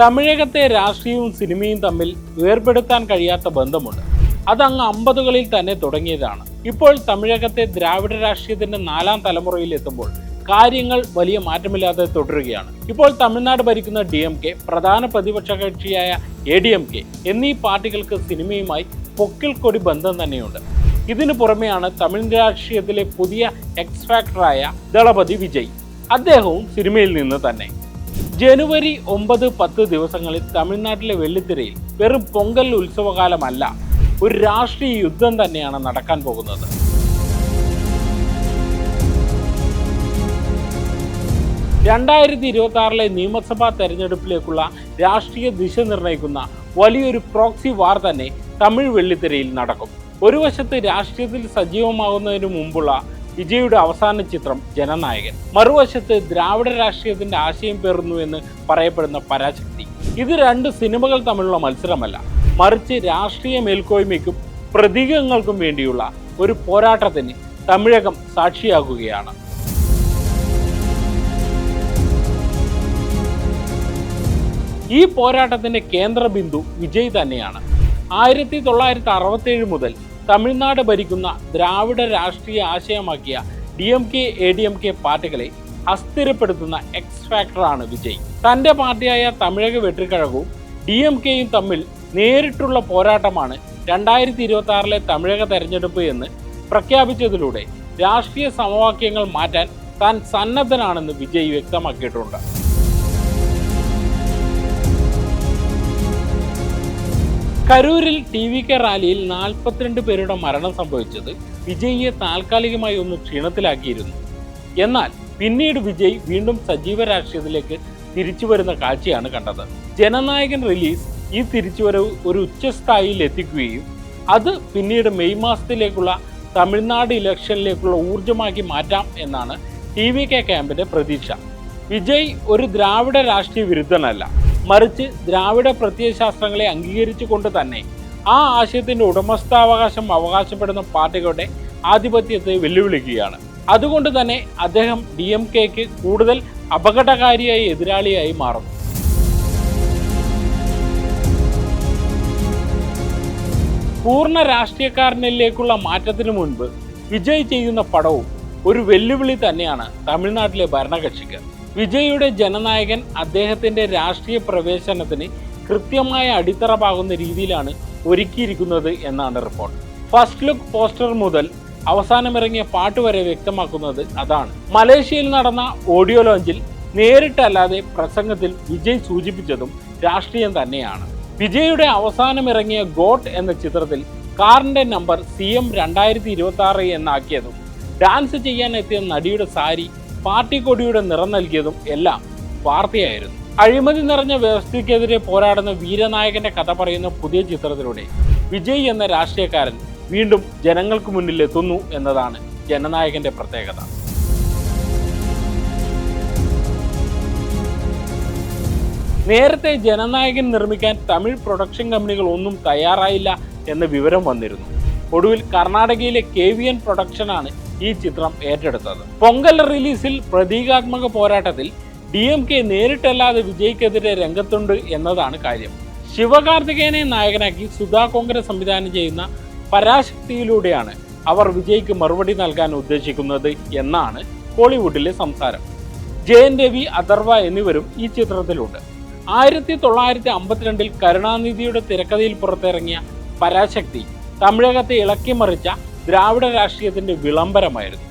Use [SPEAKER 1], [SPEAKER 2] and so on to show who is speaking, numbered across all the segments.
[SPEAKER 1] തമിഴകത്തെ രാഷ്ട്രീയവും സിനിമയും തമ്മിൽ വേർപെടുത്താൻ കഴിയാത്ത ബന്ധമുണ്ട്. അത് അങ്ങ് അമ്പതുകളിൽ തന്നെ തുടങ്ങിയതാണ്. ഇപ്പോൾ തമിഴകത്തെ ദ്രാവിഡ രാഷ്ട്രീയത്തിന്റെ നാലാം തലമുറയിൽ എത്തുമ്പോൾ കാര്യങ്ങൾ വലിയ മാറ്റമില്ലാതെ തുടരുകയാണ്. ഇപ്പോൾ തമിഴ്നാട് ഭരിക്കുന്ന ഡി എം കെ പ്രധാന പ്രതിപക്ഷ കക്ഷിയായ എ ഡി എം കെ എന്നീ പാർട്ടികൾക്ക് സിനിമയുമായി പൊക്കിൽ കൊടി ബന്ധം തന്നെയുണ്ട്. ഇതിനു പുറമെയാണ് തമിഴ് രാഷ്ട്രീയത്തിലെ പുതിയ എക്സ് ഫാക്ടറായ ദളപതി വിജയ്. അദ്ദേഹവും സിനിമയിൽ നിന്ന് തന്നെ. ജനുവരി ഒമ്പത് പത്ത് ദിവസങ്ങളിൽ തമിഴ്നാട്ടിലെ വെള്ളിത്തിരയിൽ വെറും പൊങ്കൽ ഉത്സവകാലമല്ല ഒരു രാഷ്ട്രീയ യുദ്ധം തന്നെയാണ് നടക്കാൻ പോകുന്നത്. രണ്ടായിരത്തി ഇരുപത്തി ആറിലെ നിയമസഭാ തെരഞ്ഞെടുപ്പിലേക്കുള്ള രാഷ്ട്രീയ ദിശ നിർണയിക്കുന്ന വലിയൊരു പ്രോക്സി വാർ തന്നെ തമിഴ് വെള്ളിത്തിരയിൽ നടക്കും. ഒരു വശത്ത് രാഷ്ട്രീയത്തിൽ സജീവമാകുന്നതിന് മുമ്പുള്ള വിജയുടെ അവസാന ചിത്രം ജനനായകൻ. മറുവശത്ത് ദ്രാവിഡ രാഷ്ട്രീയത്തിന്റെ ആശയം പേറുന്നു എന്ന് പറയപ്പെടുന്ന പരാശക്തി. ഇത് രണ്ട് സിനിമകൾ തമ്മിലുള്ള മത്സരമല്ല. മറിച്ച് രാഷ്ട്രീയ മേൽക്കോയ്മയ്ക്കും പ്രതീകങ്ങൾക്കും വേണ്ടിയുള്ള ഒരു പോരാട്ടത്തിന് തമിഴകം സാക്ഷിയാകുകയാണ്. ഈ പോരാട്ടത്തിന്റെ കേന്ദ്രബിന്ദു വിജയ് തന്നെയാണ്. ആയിരത്തി തൊള്ളായിരത്തി അറുപത്തേഴ് മുതൽ തമിഴ്നാട് ഭരിക്കുന്ന ദ്രാവിഡ രാഷ്ട്രീയ ആശയമാക്കിയ D M K A D M K പാർട്ടികളെ അസ്ഥിരപ്പെടുത്തുന്ന എക്സ് ഫാക്ടറാണ് വിജയ്. തന്റെ പാർട്ടിയായ തമിഴക വെട്ടിക്കഴകവും ഡി എം കെയും തമ്മിൽ നേരിട്ടുള്ള പോരാട്ടമാണ് രണ്ടായിരത്തി ഇരുപത്തി ആറിലെ തമിഴക തെരഞ്ഞെടുപ്പ് എന്ന് പ്രഖ്യാപിച്ചതിലൂടെ രാഷ്ട്രീയ സമവാക്യങ്ങൾ മാറ്റാൻ താൻ സന്നദ്ധനാണെന്ന് വിജയ് വ്യക്തമാക്കിയിട്ടുണ്ട്. കരൂരിൽ ടി വി കെ റാലിയിൽ നാൽപ്പത്തിരണ്ട് പേരുടെ മരണം സംഭവിച്ചത് വിജയിയെ താൽക്കാലികമായി ഒന്ന് ക്ഷീണത്തിലാക്കിയിരുന്നു. എന്നാൽ പിന്നീട് വിജയ് വീണ്ടും സജീവ രാഷ്ട്രീയത്തിലേക്ക് തിരിച്ചു വരുന്ന കാഴ്ചയാണ് കണ്ടത്. ജനനായകൻ റിലീസ് ഈ തിരിച്ചുവരവ് ഒരു ഉച്ചസ്ഥായിയിൽ എത്തിക്കുകയും അത് പിന്നീട് മെയ് മാസത്തിലേക്കുള്ള തമിഴ്നാട് ഇലക്ഷനിലേക്കുള്ള ഊർജമാക്കി മാറ്റാം എന്നാണ് ടി വി കെ ക്യാമ്പിന്റെ പ്രതീക്ഷ. വിജയ് ഒരു ദ്രാവിഡ രാഷ്ട്രീയ വിരുദ്ധനല്ല. മറിച്ച് ദ്രാവിഡ പ്രത്യയശാസ്ത്രങ്ങളെ അംഗീകരിച്ചുകൊണ്ട് തന്നെ ആ ആശയത്തിന്റെ ഉടമസ്ഥാവകാശം അവകാശപ്പെടുന്ന പാർട്ടികളുടെ ആധിപത്യത്തെ വെല്ലുവിളിക്കുകയാണ്. അതുകൊണ്ട് തന്നെ അദ്ദേഹം ഡി എം കെക്ക് കൂടുതൽ അപകടകാരിയായി എതിരാളിയായി മാറുന്നു. പൂർണ രാഷ്ട്രീയക്കാരനിലേക്കുള്ള മാറ്റത്തിനു മുൻപ് വിജയ് ചെയ്യുന്ന പടവും ഒരു വെല്ലുവിളി തന്നെയാണ് തമിഴ്നാട്ടിലെ ഭരണകക്ഷിക്ക്. വിജയുടെ ജനനായകൻ അദ്ദേഹത്തിന്റെ രാഷ്ട്രീയ പ്രവേശനത്തിന് കൃത്യമായ അടിത്തറ പാകുന്ന രീതിയിലാണ് ഒരുക്കിയിരിക്കുന്നത് എന്നാണ് റിപ്പോർട്ട്. ഫസ്റ്റ് ലുക്ക് പോസ്റ്റർ മുതൽ അവസാനമിറങ്ങിയ പാട്ട് വരെ വ്യക്തമാക്കുന്നത് അതാണ്. മലേഷ്യയിൽ നടന്ന ഓഡിയോ ലോഞ്ചിൽ നേരിട്ടല്ലാതെ പ്രസംഗത്തിൽ വിജയ് സൂചിപ്പിച്ചതും രാഷ്ട്രീയം തന്നെയാണ്. വിജയുടെ അവസാനമിറങ്ങിയ ഗോട്ട് എന്ന ചിത്രത്തിൽ കാറിന്റെ നമ്പർ സി എം രണ്ടായിരത്തി ഇരുപത്തി ആറ് എന്നാക്കിയതും ഡാൻസ് ചെയ്യാൻ എത്തിയ നടിയുടെ സാരി പാർട്ടി കൊടിയുടെ നിറം നൽകിയതും എല്ലാം വാർത്തയായിരുന്നു. അഴിമതി നിറഞ്ഞ വ്യവസ്ഥയ്ക്കെതിരെ പോരാടുന്ന വീരനായകന്റെ കഥ പറയുന്ന പുതിയ ചിത്രത്തിലൂടെ വിജയ് എന്ന രാഷ്ട്രീയക്കാരൻ വീണ്ടും ജനങ്ങൾക്ക് മുന്നിൽ എത്തുന്നു എന്നതാണ് ജനനായകന്റെ പ്രത്യേകത. നേരത്തെ ജനനായകൻ നിർമ്മിക്കാൻ തമിഴ് പ്രൊഡക്ഷൻ കമ്പനികൾ ഒന്നും തയ്യാറായില്ല എന്ന വിവരം വന്നിരുന്നു. ഒടുവിൽ കർണാടകയിലെ കെ വി എൻ പ്രൊഡക്ഷനാണ് ഈ ചിത്രം ഏറ്റെടുത്തത്. പൊങ്കൽ റിലീസിൽ പ്രതീകാത്മക പോരാട്ടത്തിൽ ഡി എം കെ നേരിട്ടല്ലാതെ വിജയ്ക്കെതിരെ രംഗത്തുണ്ട് എന്നതാണ് കാര്യം. ശിവകാർത്തികേയനെ നായകനാക്കി സുധാ കോൺഗ്രസ് സംവിധാനം ചെയ്യുന്ന പരാശക്തിയിലൂടെയാണ് അവർ വിജയ്ക്ക് മറുപടി നൽകാൻ ഉദ്ദേശിക്കുന്നത് എന്നാണ് കോളിവുഡിലെ സംസാരം. ജയൻ രവി അഥർവ എന്നിവരും ഈ ചിത്രത്തിലുണ്ട്. ആയിരത്തി തൊള്ളായിരത്തി അമ്പത്തിരണ്ടിൽ കരുണാനിധിയുടെ തിരക്കഥയിൽ പുറത്തിറങ്ങിയ പരാശക്തി തമിഴകത്തെ ഇളക്കിമറിച്ച ദ്രാവിഡ രാഷ്ട്രീയത്തിന്റെ വിളംബരമായിരുന്നു.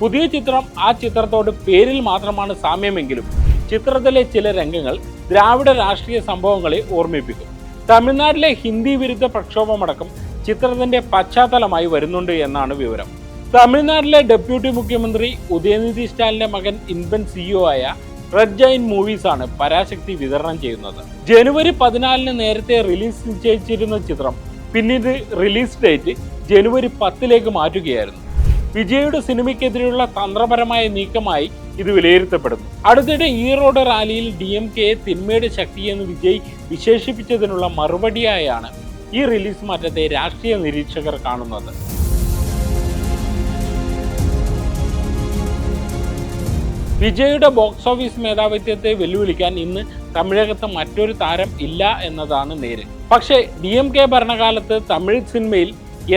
[SPEAKER 1] പുതിയ ചിത്രം ആ ചിത്രത്തോട് പേരിൽ മാത്രമാണ് സാമ്യമെങ്കിലും ചിത്രത്തിലെ ചില രംഗങ്ങൾ ദ്രാവിഡ രാഷ്ട്രീയ സംഭവങ്ങളെ ഓർമ്മിപ്പിക്കും. തമിഴ്നാട്ടിലെ ഹിന്ദി വിരുദ്ധ പ്രക്ഷോഭമടക്കം ചിത്രത്തിന്റെ പശ്ചാത്തലമായി വരുന്നുണ്ട് എന്നാണ് വിവരം. തമിഴ്നാട്ടിലെ ഡെപ്യൂട്ടി മുഖ്യമന്ത്രി ഉദയനിധി സ്റ്റാലിന്റെ മകൻ ഇൻപൻ സിഇഒ ആയ റെഡ് ജൈൻ മൂവീസ് ആണ് പരാശക്തി വിതരണം ചെയ്യുന്നത്. ജനുവരി പതിനാലിന് നേരത്തെ റിലീസ് നിശ്ചയിച്ചിരുന്ന ചിത്രം പിന്നീട് റിലീസ് ഡേറ്റ് ജനുവരി പത്തിലേക്ക് മാറ്റുകയായിരുന്നു. വിജയുടെ സിനിമയ്ക്കെതിരെയുള്ള തന്ത്രപരമായ നീക്കമായി ഇത് വിലയിരുത്തപ്പെടുന്നു. അടുത്തിടെ ഈറോഡ് റാലിയിൽ ഡി എം കെ തിന്മയുടെ ശക്തിയെന്ന് വിജയ് വിശേഷിപ്പിച്ചതിനുള്ള മറുപടിയായാണ് ഈ റിലീസ് മാറ്റത്തെ രാഷ്ട്രീയ നിരീക്ഷകർ കാണുന്നത്. വിജയുടെ ബോക്സ് ഓഫീസ് മേധാവിത്വത്തെ വെല്ലുവിളിക്കാൻ ഇന്ന് തമിഴകത്ത് മറ്റൊരു താരം ഇല്ല എന്നതാണ് നേര്. പക്ഷേ ഡി എം കെ ഭരണകാലത്ത് തമിഴ് സിനിമയിൽ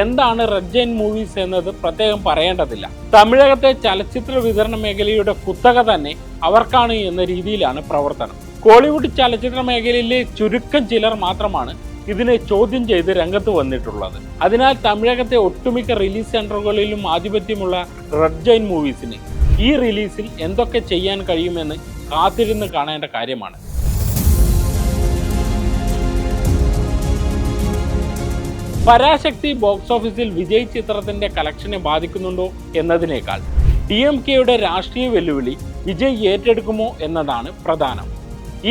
[SPEAKER 1] എന്താണ് റെഡ് മൂവീസ് എന്നത് പ്രത്യേകം പറയേണ്ടതില്ല. തമിഴകത്തെ ചലച്ചിത്ര വിതരണ മേഖലയുടെ കുത്തക തന്നെ അവർക്കാണ് എന്ന രീതിയിലാണ് പ്രവർത്തനം. കോളിവുഡ് ചലച്ചിത്ര മേഖലയിലെ ചുരുക്കം ചിലർ മാത്രമാണ് ഇതിനെ ചോദ്യം ചെയ്ത് രംഗത്ത് വന്നിട്ടുള്ളത്. അതിനാൽ തമിഴകത്തെ ഒട്ടുമിക്ക റിലീസ് സെന്ററുകളിലും ആധിപത്യമുള്ള റെഡ് ജൈൻ മൂവീസിന് ഈ റിലീസിൽ എന്തൊക്കെ ചെയ്യാൻ കഴിയുമെന്ന് കാത്തിരുന്ന് കാണേണ്ട കാര്യമാണ്. പരാശക്തി ബോക്സ് ഓഫീസിൽ വിജയ് ചിത്രത്തിന്റെ കളക്ഷനെ ബാധിക്കുന്നുണ്ടോ എന്നതിനേക്കാൾ ഡി എം കെയുടെ രാഷ്ട്രീയ വെല്ലുവിളി വിജയ് ഏറ്റെടുക്കുമോ എന്നതാണ് പ്രധാനം.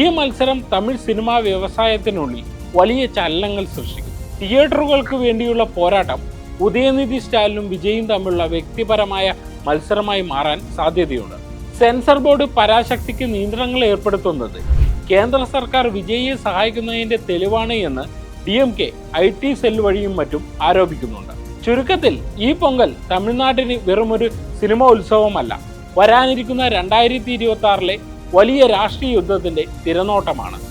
[SPEAKER 1] ഈ മത്സരം തമിഴ് സിനിമാ വ്യവസായത്തിനുള്ളിൽ വലിയ ചലനങ്ങൾ സൃഷ്ടിക്കും. തിയേറ്ററുകൾക്ക് വേണ്ടിയുള്ള പോരാട്ടം ഉദയനിധി സ്റ്റാലിനും വിജയും തമ്മിലുള്ള വ്യക്തിപരമായ മത്സരമായി മാറാൻ സാധ്യതയുണ്ട്. സെൻസർ ബോർഡ് പരാശക്തിക്ക് നിയന്ത്രണങ്ങൾ ഏർപ്പെടുത്തുന്നത് കേന്ദ്ര സർക്കാർ വിജയിയെ സഹായിക്കുന്നതിന്റെ തെളിവാണ് എന്ന് D M K I T cell വഴിയും മറ്റും ആരോപിക്കുന്നുണ്ട്. ചുരുക്കത്തിൽ ഈ പൊങ്കൽ തമിഴ്നാട്ടിന് വെറുമൊരു സിനിമ ഉത്സവമല്ല. വരാനിരിക്കുന്ന രണ്ടായിരത്തി ഇരുപത്തി ആറിലെ വലിയ രാഷ്ട്രീയ യുദ്ധത്തിന്റെ തിരനോട്ടമാണ്.